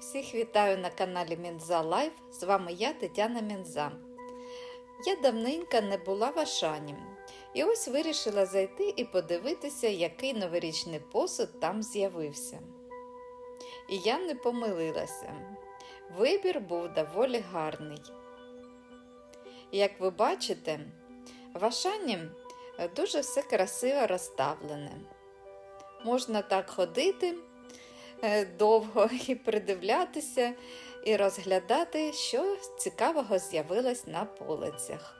Всіх вітаю на каналі Мінза Лайф. З вами я, Тетяна Мінза. Я давненько не була в Ашані. І ось вирішила зайти і подивитися, який новорічний посуд там з'явився. І я не помилилася. Вибір був доволі гарний. Як ви бачите, в Ашані дуже все красиво розставлене. Можна так ходити довго і придивлятися, і розглядати, що цікавого з'явилось на полицях.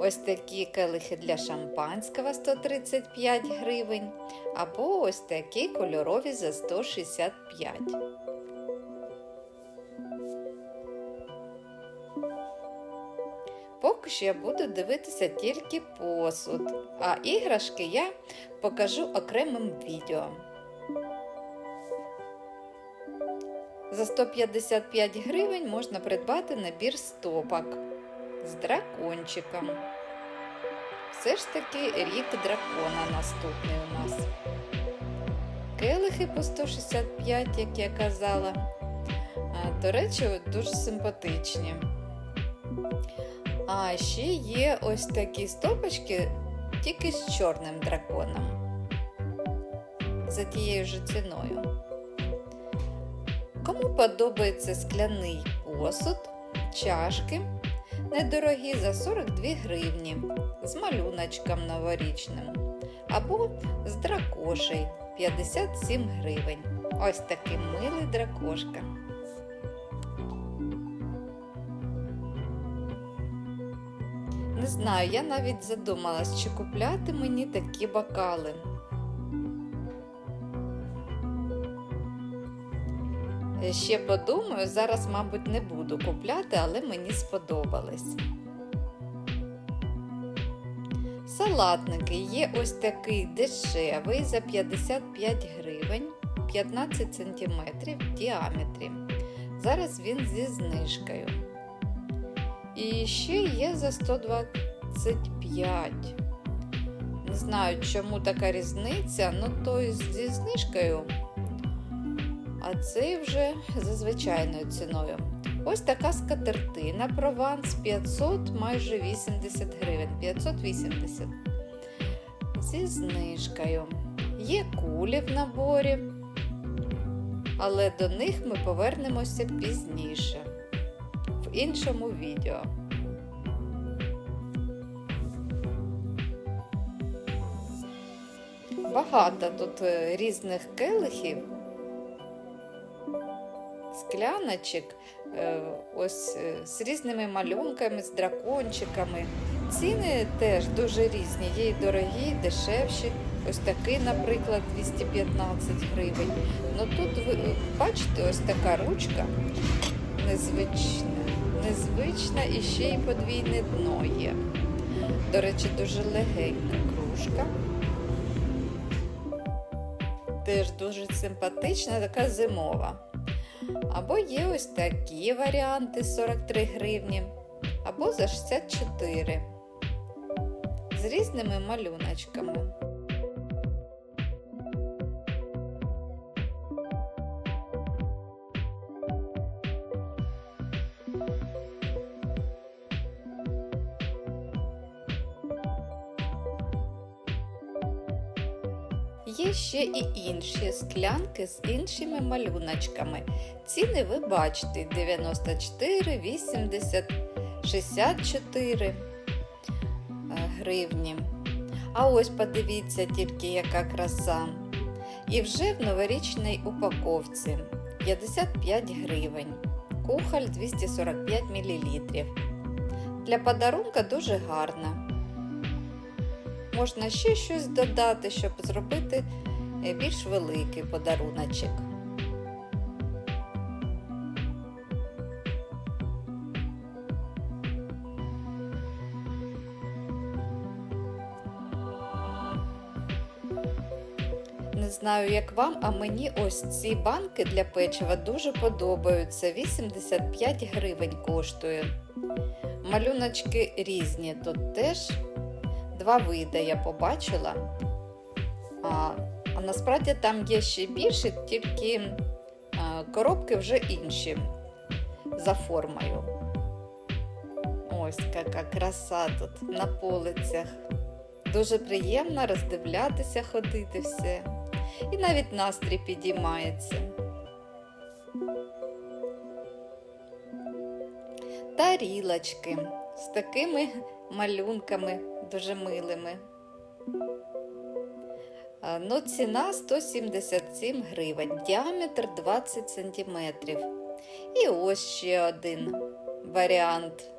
Ось такі келихи для шампанського 135 гривень, або ось такі кольорові за 165. Поки що я буду дивитися тільки посуд, а іграшки я покажу окремим відео. За 155 гривень можна придбати набір стопок з дракончиком. Все ж таки рік дракона наступний у нас. Келихи по 165, як я казала. А, До речі, дуже симпатичні. А ще є ось такі стопочки тільки з чорним драконом. За тією ж ціною. Кому подобається скляний посуд, чашки недорогі за 42 гривні з малюночком новорічним. Або з дракошей 57 гривень. Ось такий милий дракошка. Не знаю, я навіть задумалась, чи купляти мені такі бокали. Ще подумаю, зараз, мабуть, не буду купляти, але мені сподобались. Салатники є ось такий дешевий за 55 гривень 15 см в діаметрі. Зараз він зі знижкою. І ще є за 125. Не знаю, чому така різниця, ну той зі знижкою, а цей вже за звичайною ціною. Ось така скатертина Прованс 500 майже 80 гривень. 580 зі знижкою. Є кулі в наборі, але до них ми повернемося пізніше в іншому відео. Багато тут е, різних келихів, скляночок, е, ось е, з різними малюнками, з дракончиками. Ціни теж дуже різні. Є і дорогі, і дешевші. Ось такий, наприклад, 215 гривень. Ну тут ви бачите, ось така ручка незвична, незвична і ще й подвійне дно є. До речі, дуже легенька кружка. Теж дуже симпатична, така зимова. Або є ось такі варіанти 43 гривні, або за 64 з різними малюночками. Ще і інші склянки з іншими малюночками. Ціни ви бачите 94, 80, 64 гривні. А ось подивіться тільки, яка краса. І вже в новорічній упаковці 55 гривень. Кухоль 245 мл. Для подарунка дуже гарна. Можна ще щось додати, щоб зробити більш великий подаруночок. Не знаю, як вам, а мені ось ці банки для печива дуже подобаються. 85 гривень коштує. Малюночки різні тут теж два види я побачила. А насправді там є ще більше, тільки коробки вже інші за формою. Ось яка краса тут на полицях. Дуже приємно роздивлятися, ходити все. І навіть настрій підіймається. Тарілочки з такими малюнками дуже милими. А, Ну, ціна 177 гривень, діаметр 20 см. І ось ще один варіант.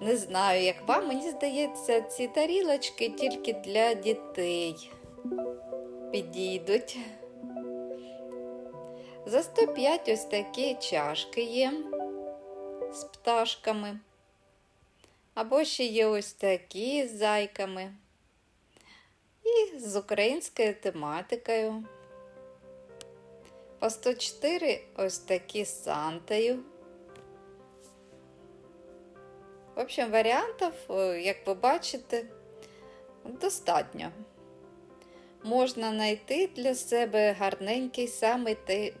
Не знаю, як вам, мені здається, ці тарілочки тільки для дітей підійдуть. За 105 ось такі чашки є з пташками. Або ще є ось такі з зайками. І з українською тематикою. По 104 ось такі з Сантою. В общем, варіантів, е, як ви бачите, достатньо. Можна знайти для себе гарненький саме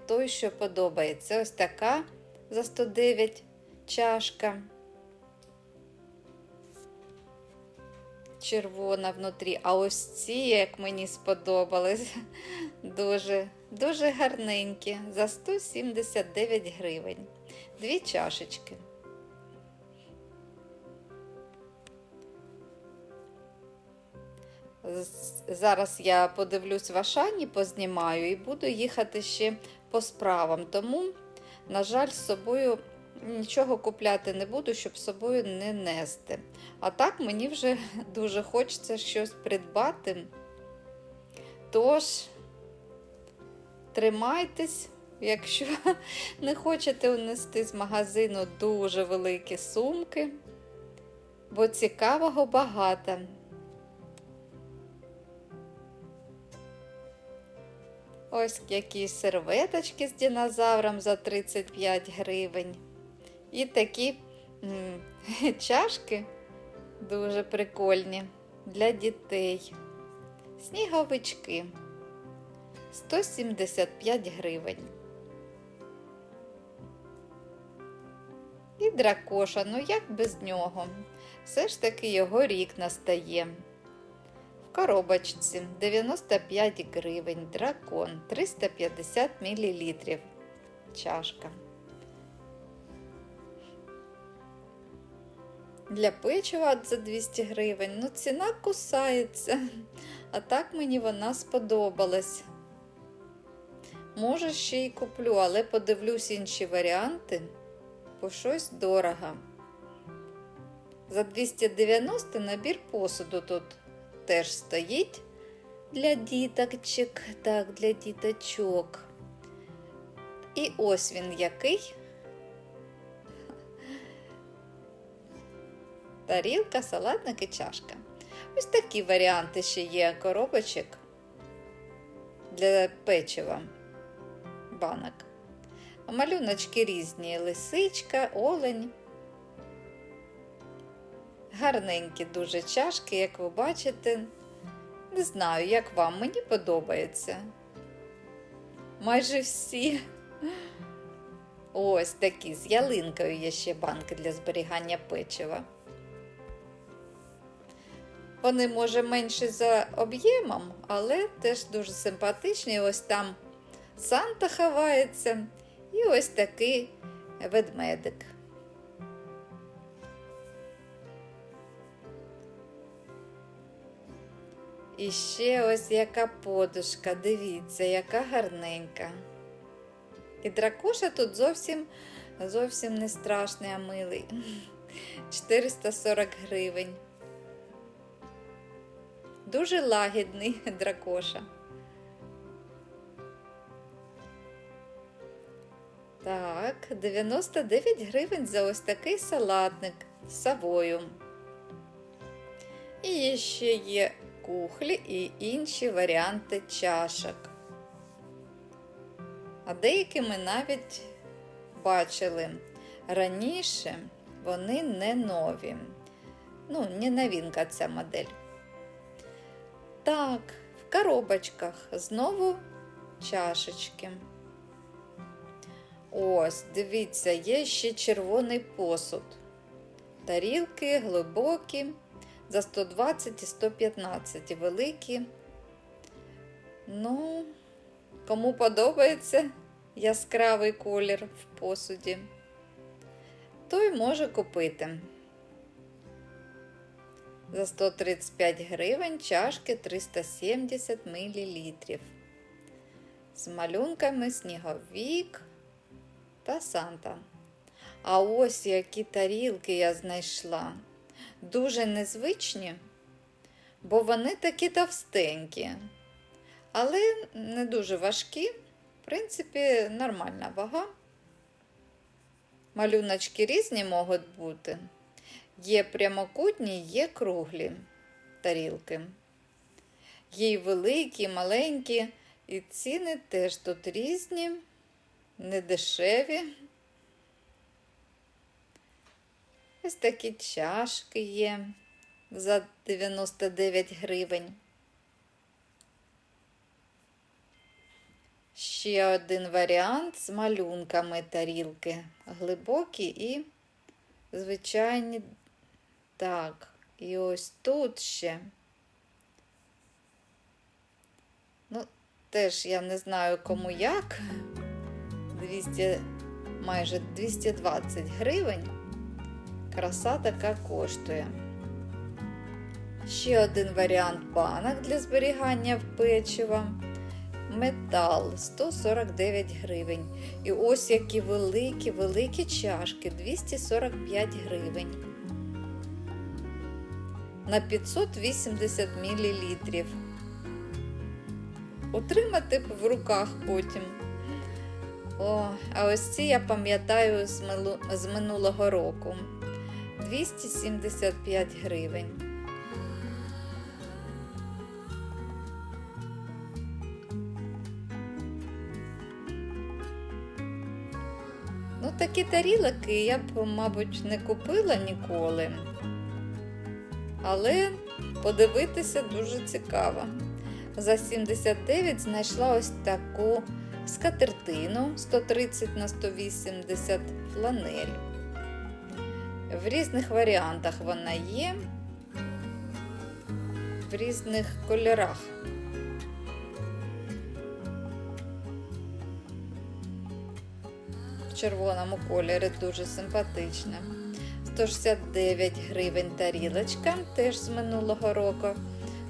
той, що подобається. Ось така за 109 чашка. Червона внутрі. А ось ці, як мені сподобались, дуже, дуже гарненькі. За 179 гривень. Дві чашечки. Зараз я подивлюсь в Ашані, познімаю і буду їхати ще по справам. Тому, на жаль, з собою нічого купляти не буду, щоб собою не нести. А так мені вже дуже хочеться щось придбати. Тож, тримайтесь, якщо не хочете унести з магазину дуже великі сумки, бо цікавого багато. Ось якісь серветочки з динозавром за 35 гривень. І такі чашки дуже прикольні для дітей. Сніговички 175 гривень. І дракоша, ну як без нього? Все ж таки його рік настає. В коробочці 95 гривень, дракон 350 мл. Чашка. Для печива за 200 гривень. Ну, ціна кусається. А так мені вона сподобалась. Може, ще й куплю, але подивлюсь інші варіанти, бо щось дорого. За 290 набір посуду тут теж стоїть для діточок, так, для діточок. І ось він який. Тарілка, салатник і чашка. Ось такі варіанти ще є коробочок для печива банок. Малюночки різні: лисичка, олень. Гарненькі дуже чашки, як ви бачите. Не знаю, як вам, мені подобається. Майже всі. Ось такі з ялинкою є ще банки для зберігання печива. Вони, може, менші за об'ємом, але теж дуже симпатичні. Ось там Санта ховається. І ось такий ведмедик. І ще ось яка подушка, дивіться, яка гарненька. І дракоша тут зовсім зовсім не страшний, а милий. 440 гривень. Дуже лагідний дракоша. Так, 99 гривень за ось такий салатник з савою. І ще є кухлі і інші варіанти чашок. А деякі ми навіть бачили раніше вони не нові. Ну, не новинка ця модель. Так, в коробочках знову чашечки. Ось, дивіться, є ще червоний посуд. Тарілки глибокі, за 120 і 115 і великі. Ну, кому подобається яскравий колір в посуді, той може купити. За 135 гривень чашки 370 мл. З малюнками сніговік та Санта. А ось які тарілки я знайшла. Дуже незвичні, бо вони такі товстенькі, але не дуже важкі. В принципі, нормальна вага. Малюночки різні можуть бути. Є прямокутні, є круглі тарілки. Є й великі, маленькі, і ціни теж тут різні, недешеві. Ось такі чашки є за 99 гривень. Ще один варіант з малюнками тарілки. Глибокі і звичайні. Так, і ось тут ще. Ну, теж я не знаю кому як. 200, майже 220 гривень. Краса така коштує. Ще один варіант банок для зберігання печива. Метал 149 гривень. І ось які великі, великі чашки 245 гривень. На 580 мл. Утримати в руках потім. О, а ось ці я пам'ятаю з, милу... з минулого року. 275 гривень. Ну, такі тарілки я б, мабуть, не купила ніколи. Але подивитися дуже цікаво. За 79 знайшла ось таку скатертину 130 на 180 фланель. В різних варіантах вона є, в різних кольорах. В червоному кольорі дуже симпатична. 169 гривень тарілочка, теж з минулого року.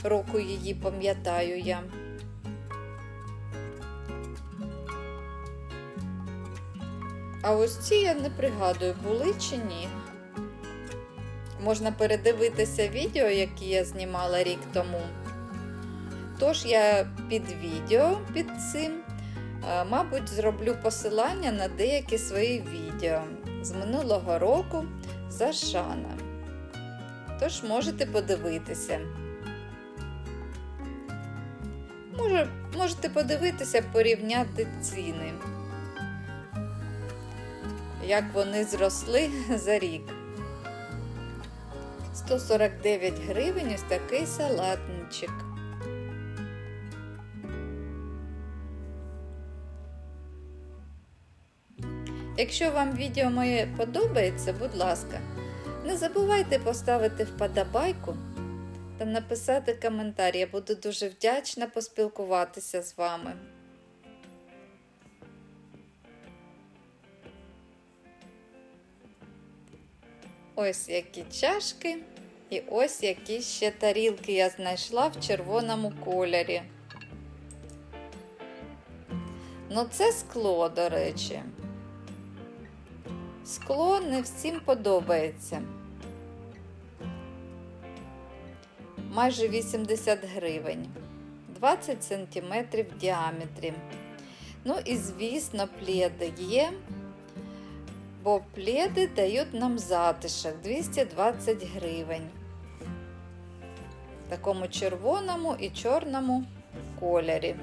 Року її пам'ятаю я. А ось ці я не пригадую, були чи ні. Можна передивитися відео, які я знімала рік тому. Тож я під відео під цим, мабуть, зроблю посилання на деякі свої відео з минулого року за Шана. Тож можете подивитися. Може, можете подивитися, порівняти ціни, як вони зросли за рік. 149 гривень ось такий салатничок. Якщо вам відео моє подобається, будь ласка, не забувайте поставити вподобайку та написати коментар. Я буду дуже вдячна поспілкуватися з вами. Ось які чашки. І ось які ще тарілки я знайшла в червоному кольорі. Ну, це скло, до речі. Скло не всім подобається. Майже 80 гривень, 20 см в діаметрі. Ну і, звісно, пледи є бо пледи дають нам затишок 220 гривень. В такому червоному і чорному кольорі.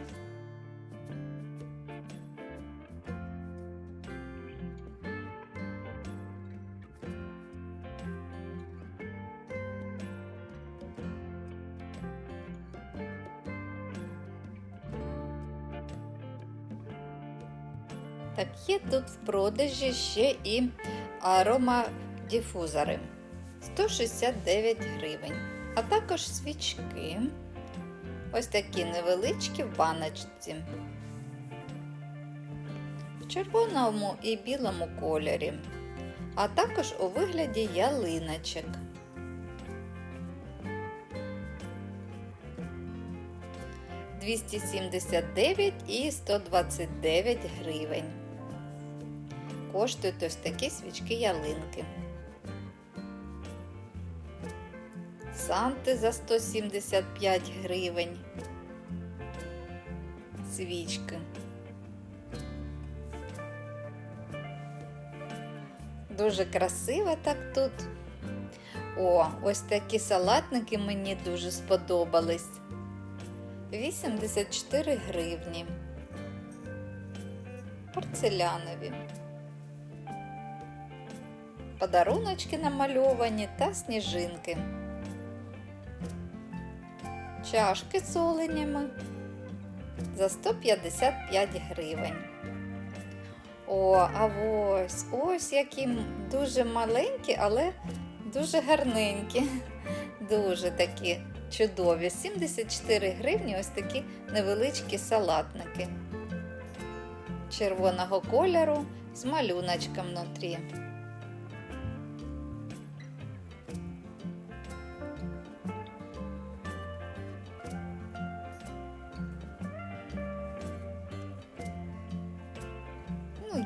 Тут в продажі ще і аромадіфузори 169 гривень, а також свічки. Ось такі невеличкі в баночці. В червоному і білому кольорі, а також у вигляді ялиночок. Двісті сімдесят дев'ять і сто двадцять дев'ять гривень. Коштують ось такі свічки ялинки. Санти за 175 гривень. Свічки. Дуже красиво так тут. О, ось такі салатники мені дуже сподобались. 84 гривні. Порцелянові. Подаруночки намальовані та сніжинки. Чашки з оленями за 155 гривень. О, а ось ось які дуже маленькі, але дуже гарненькі. Дуже такі чудові. 74 гривні ось такі невеличкі салатники. Червоного кольору з малюночком внутрі.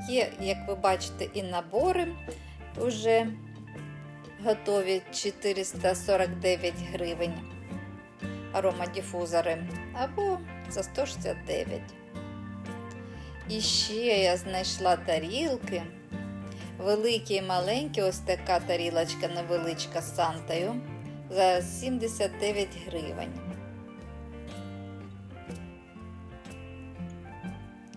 Є, як ви бачите, і набори вже готові 449 гривень аромадіфузори або за 169. І ще я знайшла тарілки. Великі і маленькі, ось така тарілочка невеличка з Сантою за 79 гривень.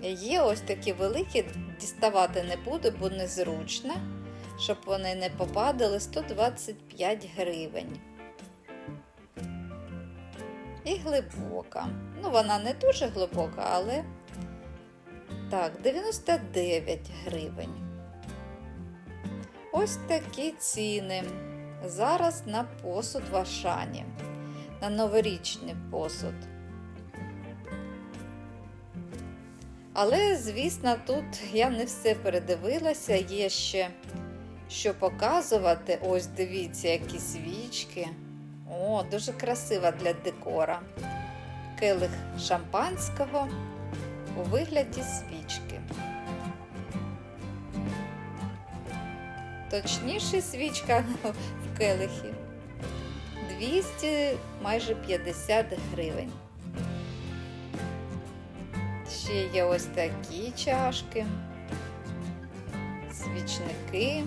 Є ось такі великі, діставати не буду, бо незручно, щоб вони не попадали 125 гривень. І глибока. Ну, вона не дуже глибока, але так, 99 гривень. Ось такі ціни. Зараз на посуд в Ашані, на новорічний посуд. Але, звісно, тут я не все передивилася, є ще що показувати. Ось дивіться, які свічки. О, дуже красива для декора. Келих шампанського у вигляді свічки. Точніше свічка в келихі 200 майже 50 гривень. Ще є ось такі чашки, свічники,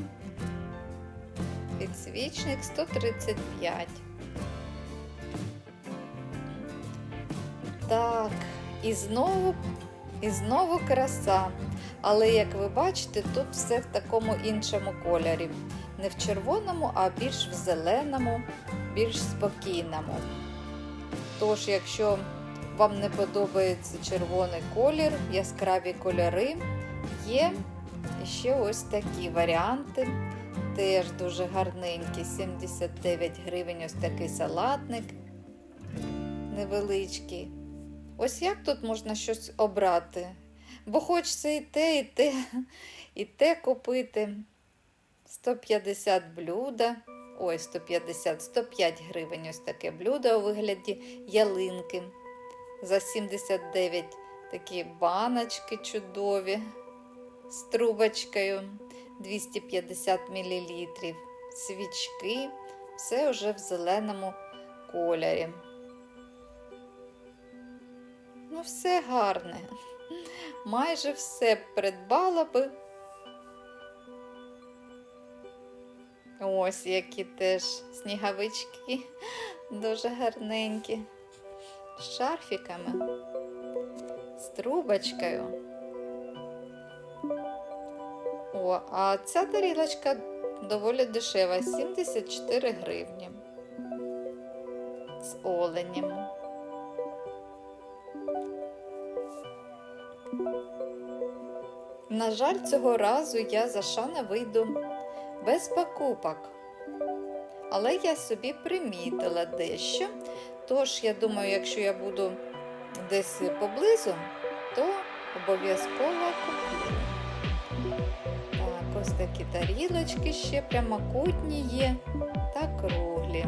підсвічник 135. Так, і знову, і знову краса. Але, як ви бачите, тут все в такому іншому кольорі. Не в червоному, а більш в зеленому, більш спокійному. Тож, якщо вам не подобається червоний колір, яскраві кольори, є ще ось такі варіанти. Теж дуже гарненькі, 79 гривень ось такий салатник невеличкий. Ось як тут можна щось обрати? Бо хочеться і те, і те, і те купити. 150 блюда. Ой, 150, 105 гривень ось таке блюдо у вигляді ялинки. За 79 такі баночки чудові з трубочкою 250 мл. Свічки. Все вже в зеленому кольорі. Ну, все гарне. Майже все придбала би. Ось які теж сніговички, дуже гарненькі, з шарфіками, з трубочкою. О, а ця тарілочка доволі дешева, 74 гривні. З оленем. На жаль, цього разу я за Шана вийду без покупок. Але я собі примітила дещо. Тож, я думаю, якщо я буду десь поблизу, то обов'язково куплю. Так, ось такі тарілочки ще прямокутні є та круглі.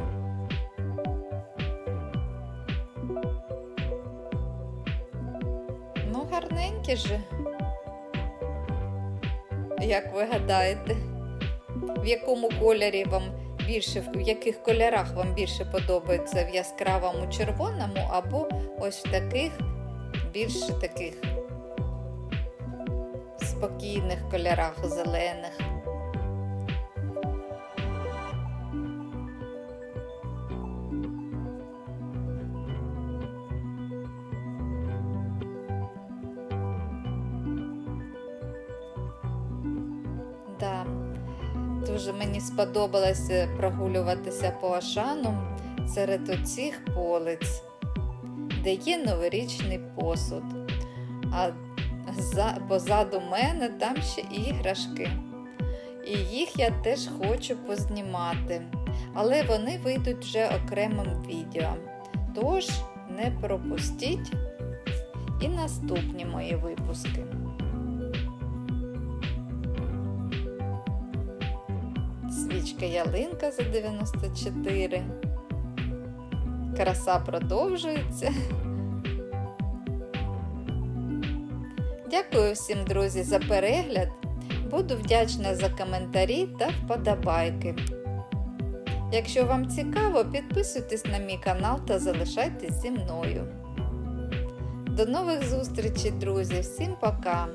Ну, гарненькі же. Як ви гадаєте, в якому кольорі вам більше, в яких кольорах вам більше подобається в яскравому червоному або ось в таких більш таких спокійних кольорах зелених. Сподобалося прогулюватися по Ашану серед оцих полиць, де є новорічний посуд. А за, позаду мене там ще іграшки. І їх я теж хочу познімати. Але вони вийдуть вже окремим відео. Тож не пропустіть і наступні мої випуски. Свічка ялинка за 94. Краса продовжується. Дякую всім, друзі, за перегляд. Буду вдячна за коментарі та вподобайки. Якщо вам цікаво, підписуйтесь на мій канал та залишайтесь зі мною. До нових зустрічей, друзі! Всім пока!